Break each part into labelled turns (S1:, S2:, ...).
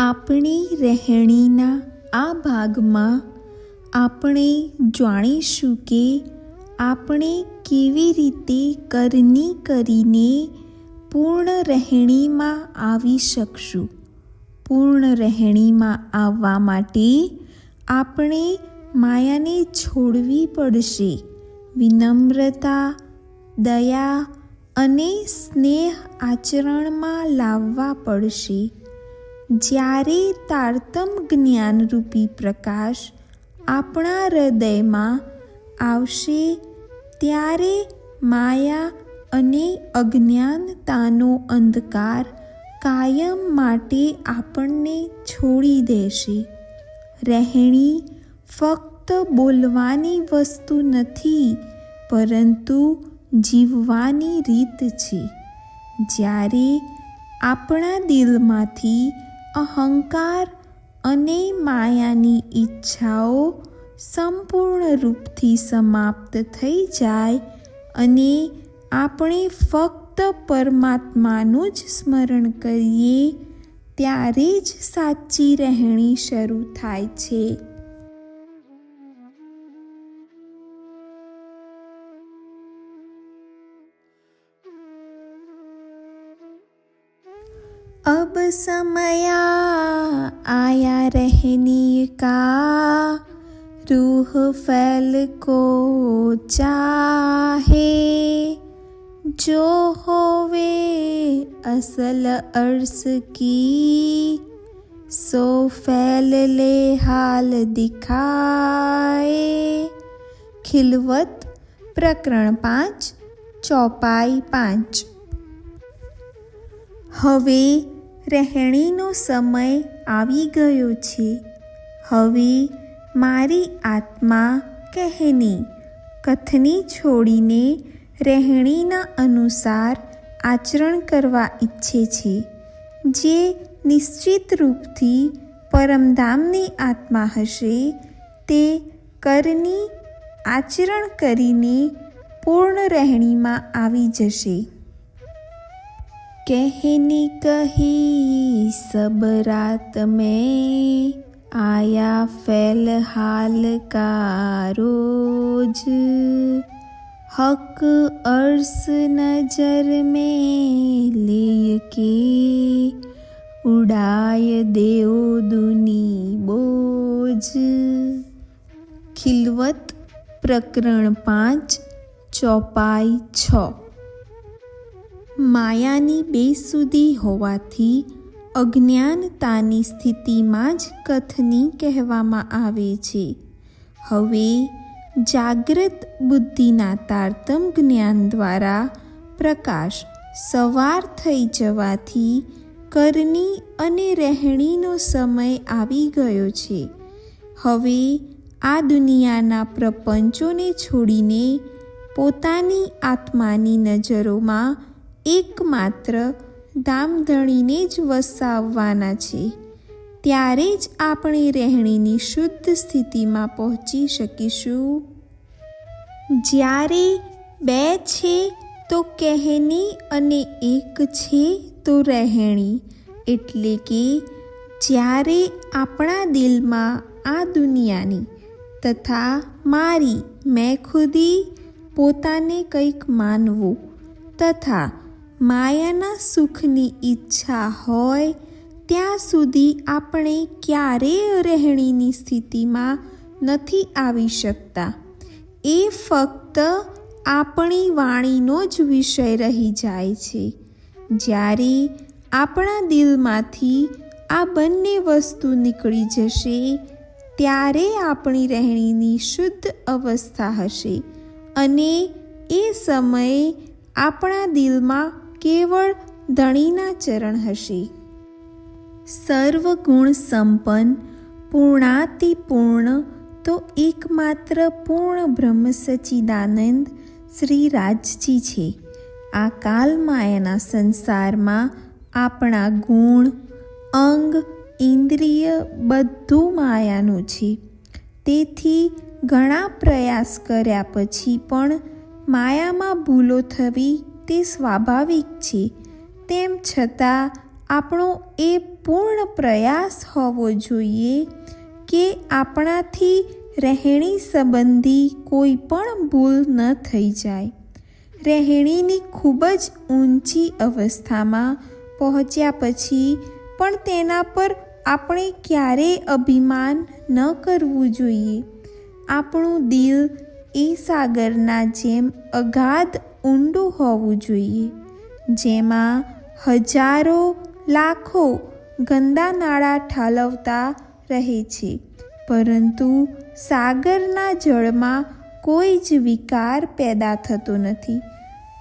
S1: આપણી રહેણીના આ ભાગમાં આપણે જાણીશું કે આપણે કેવી રીતે કરની કરીને પૂર્ણ રહેણીમાં આવી શકશું. પૂર્ણ રહેણીમાં આવવા માટે આપણે માયાને છોડવી પડશે. વિનમ્રતા, દયા અને સ્નેહ આચરણમાં લાવવા પડશે. જ્યારે તારતમ જ્ઞાનરૂપી પ્રકાશ આપણા હૃદયમાં આવશે, ત્યારે માયા અને અજ્ઞાનતાનો અંધકાર કાયમ માટે આપણને છોડી દેશે. રહેણી ફક્ત બોલવાની વસ્તુ નથી, પરંતુ જીવવાની રીત છે. જ્યારે આપણા દિલમાંથી અહંકાર અને માયાની ઈચ્છાઓ સંપૂર્ણ રૂપથી સમાપ્ત થઈ જાય અને આપણે ફક્ત પરમાત્માનું જ સ્મરણ કરીએ, ત્યારે જ સાચી રહેણી શરૂ થાય છે. अब समया आया रहने का। रूह फैल को चाहे जो होवे असल अर्स की। सो फैल ले हाल दिखाए। खिलवत प्रकरण पाँच, चौपाई पाँच। हवे રહેણીનો સમય આવી ગયો છે. હવે મારી આત્મા કહેની કથની છોડીને રહેણીના અનુસાર આચરણ કરવા ઈચ્છે છે. જે નિશ્ચિત રૂપથી પરમધામની આત્મા હશે, તે કરની આચરણ કરીને પૂર્ણ રહેણીમાં આવી જશે. कहनी कही सब रात में आया फैल हाल का रोज। हक अर्स नज़र में ले के उड़ाय देव दुनी बोझ। खिलवत प्रकरण पाँच, चौपाई छ। માયાની બેસુદી હોવાથી અજ્ઞાનતાની સ્થિતિમાં જ કથની કહેવામાં આવે છે. હવે જાગ્રત બુદ્ધિના તારતમ જ્ઞાન દ્વારા પ્રકાશ સવાર થઈ જવાથી કરની અને રહેણીનો સમય આવી ગયો છે. હવે આ દુનિયાના પ્રપંચોને છોડીને પોતાની આત્માની નજરોમાં એકમાત્ર ધામધણીને જ વસાવવાના છે. ત્યારે જ આપણે રહેણીની શુદ્ધ સ્થિતિમાં પહોંચી શકીશું. જ્યારે બે છે તો કહેની અને એક છે તો રહેણી, એટલે કે જ્યારે આપણા દિલમાં આ દુનિયાની તથા મારી, મેં ખુદી પોતાને કંઈક માનવું તથા માયાના સુખની ઈચ્છા હોય, ત્યાં સુધી આપણે ક્યારેય રહેણીની સ્થિતિમાં નથી આવી શકતા. એ ફક્ત આપણી વાણીનો જ વિષય રહી જાય છે. જ્યારે આપણા દિલમાંથી આ બંને વસ્તુ નીકળી જશે, ત્યારે આપણી રહેણીની શુદ્ધ અવસ્થા હશે અને એ સમયે આપણા દિલમાં કેવળ ધણીના ચરણ હશે. સર્વગુણ સંપન્ન પૂર્ણાતિપૂર્ણ, તો એકમાત્ર પૂર્ણ બ્રહ્મ સચિદાનંદ શ્રી રાજજી છે. આ કાલમાયાના સંસારમાં આપણા ગુણ, અંગ, ઇન્દ્રિય બધું માયાનું છે. તેથી ઘણા પ્રયાસ કર્યા પછી પણ માયામાં ભૂલો થવી તે સ્વાભાવિક છે. તેમ છતાં, આપણો એ પૂર્ણ પ્રયાસ હોવો જોઈએ કે આપણાથી રહેણી સંબંધી કોઈ પણ ભૂલ ન થઈ જાય. રહેણીની ખૂબ જ ઊંચી અવસ્થામાં પહોંચ્યા પછી પણ તેના પર આપણે ક્યારેય અભિમાન ન કરવું જોઈએ. આપણું દિલ એ સાગરના જેમ અગાધ ઊંડું હોવું જોઈએ, જેમાં હજારો લાખો ગંદા નાળા ઠાલવતા રહે છે. પરંતુ સાગરના જળમાં કોઈ જ વિકાર પેદા થતો નથી,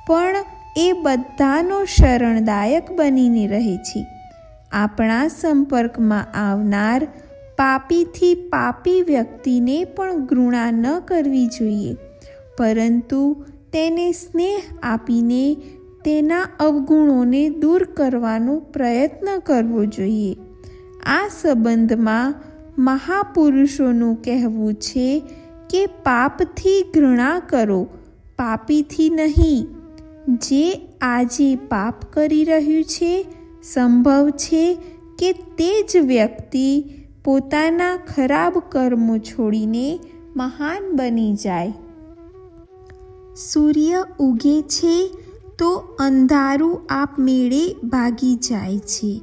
S1: પણ એ બધાનો શરણદાયક બનીને રહે છે. આપણા સંપર્કમાં આવનાર પાપીથી પાપી વ્યક્તિને પણ ઘૃણા ન કરવી જોઈએ. પરંતુ તેને સ્નેહ આપીને તેના અવગુણોને દૂર કરવાનો પ્રયત્ન કરવો જોઈએ. આ સંબંધમાં મહાપુરુષોનું કહેવું છે કે પાપથી ઘૃણા કરો, પાપીથી નહીં. જે આજે પાપ કરી રહ્યું છે, સંભવ છે કે તે જ વ્યક્તિ પોતાના ખરાબ કર્મો છોડીને મહાન બની જાય. સૂર્ય ઉગે છે તો અંધારું આપમેળે ભાગી જાય છે.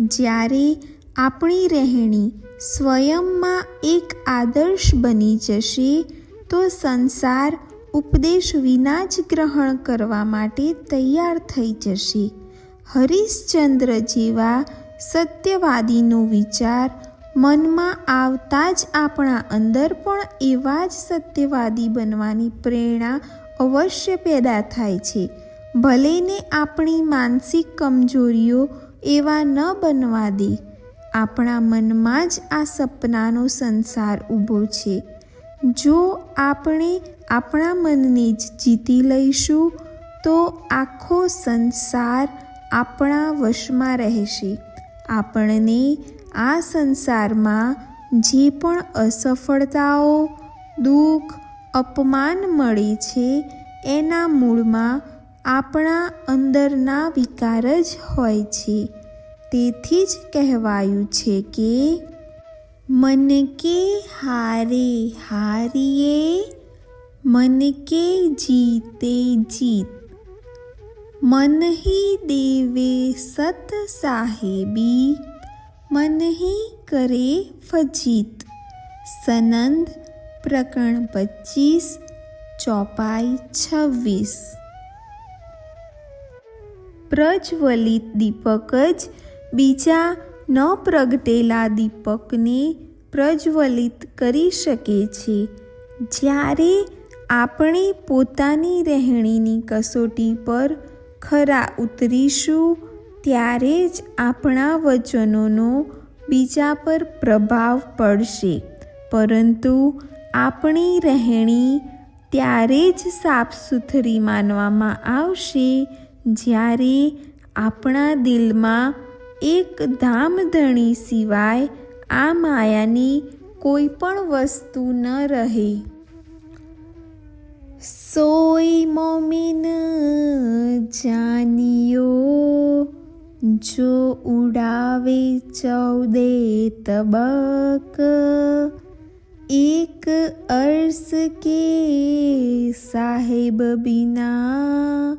S1: જ્યારે આપણી રહેણી સ્વયંમાં એક આદર્શ બની જશે, તો સંસાર ઉપદેશ વિના જ ગ્રહણ કરવા માટે તૈયાર થઈ જશે. હરિશ્ચંદ્ર જેવા સત્યવાદીનો વિચાર મનમાં આવતા જ આપણા અંદર પણ એવા જ સત્યવાદી બનવાની પ્રેરણા અવશ્ય પેદા થાય છે. ભલેને આપણી માનસિક કમજોરીઓ એવા ન બનવા દે, આપણા મનમાં જ આ સપનાનો સંસાર ઊભો છે. જો આપણે આપણા મનને જ જીતી લઈશું, તો આખો સંસાર આપણા વશમાં રહેશે. આપણને આ સંસારમાં જે પણ અસફળતાઓ, દુઃખ, અપમાન મળે છે, એના મૂળમાં આપણા અંદરના વિકાર જ હોય છે. તેથી જ કહેવાયું છે કે, મન કે હારે હારીએ, મન કે જીતે જીત. મન હી દેવે સત સાહેબી મન હી કરે ફજીત. સનંદ પ્રકરણ પચીસ, ચોપાઈ છવ્વીસ. પ્રજ્વલિત દીપક જ બીજા ન પ્રગટેલા દીપકને પ્રજ્વલિત કરી શકે છે. જ્યારે આપણે પોતાની રહેણીની કસોટી પર ખરા ઉતરીશું ત્યારે જ આપણા વચનોનો બીજા પર પ્રભાવ પડશે. પરંતુ આપણી રહેણી ત્યારે જ સાફ સુથરી માનવામાં આવશે જ્યારે આપણા દિલમાં એક ધામધણી સિવાય આ માયાની કોઈ પણ વસ્તુ ન રહે. સોઈ મોમિન જાનિયો પંચો ઉડાવે ચૌદે તબક. એક અર્સ કે સાહેબ બિના,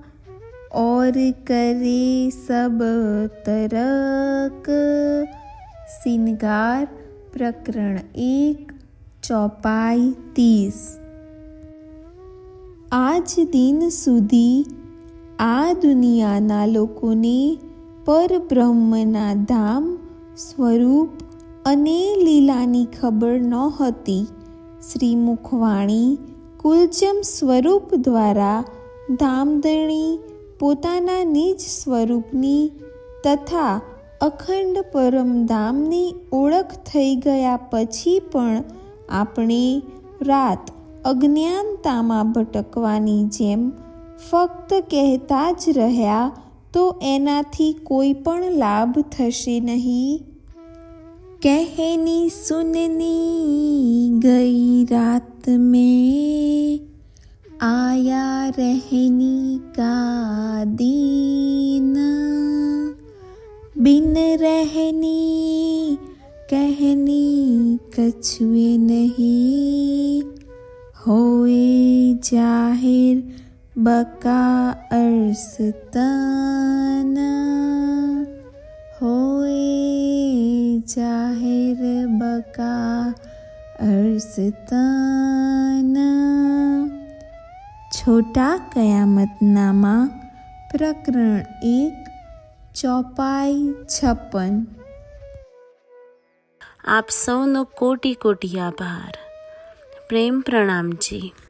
S1: ઓર કરે સબ તરક. સિનગાર પ્રકરણ એક, ચોપાઈ તીસ આજ દિન સુધી આ દુનિયાના લોકોને પરબ્રહ્મના ધામ સ્વરૂપ અને લીલાની ખબર નહોતી શ્રી મુખવાણી કુલચમ સ્વરૂપ દ્વારા ધામધણી પોતાના નિજ સ્વરૂપની તથા અખંડ પરમધામની ઓળખ થઈ ગયા પછી પણ આપણે રાત અજ્ઞાનતામાં ભટકવાની જેમ ફક્ત કહેતા જ રહ્યા તો એનાથી કોઈ પણ લાભ થશે નહીં કહેની સુનની ગઈ રાત મેં आया रहनी का दीन બિન રહેની કહેની કછુએ નહીં હોએ જાહેર બકા અર્સતન હોય જાહેર બકા અર્સતન છોટા કયામતનામાં પ્રકરણ એક ચોપાઈ છપ્પન
S2: આપ સૌનો કોટી કોટી આભાર પ્રેમ પ્રણામજી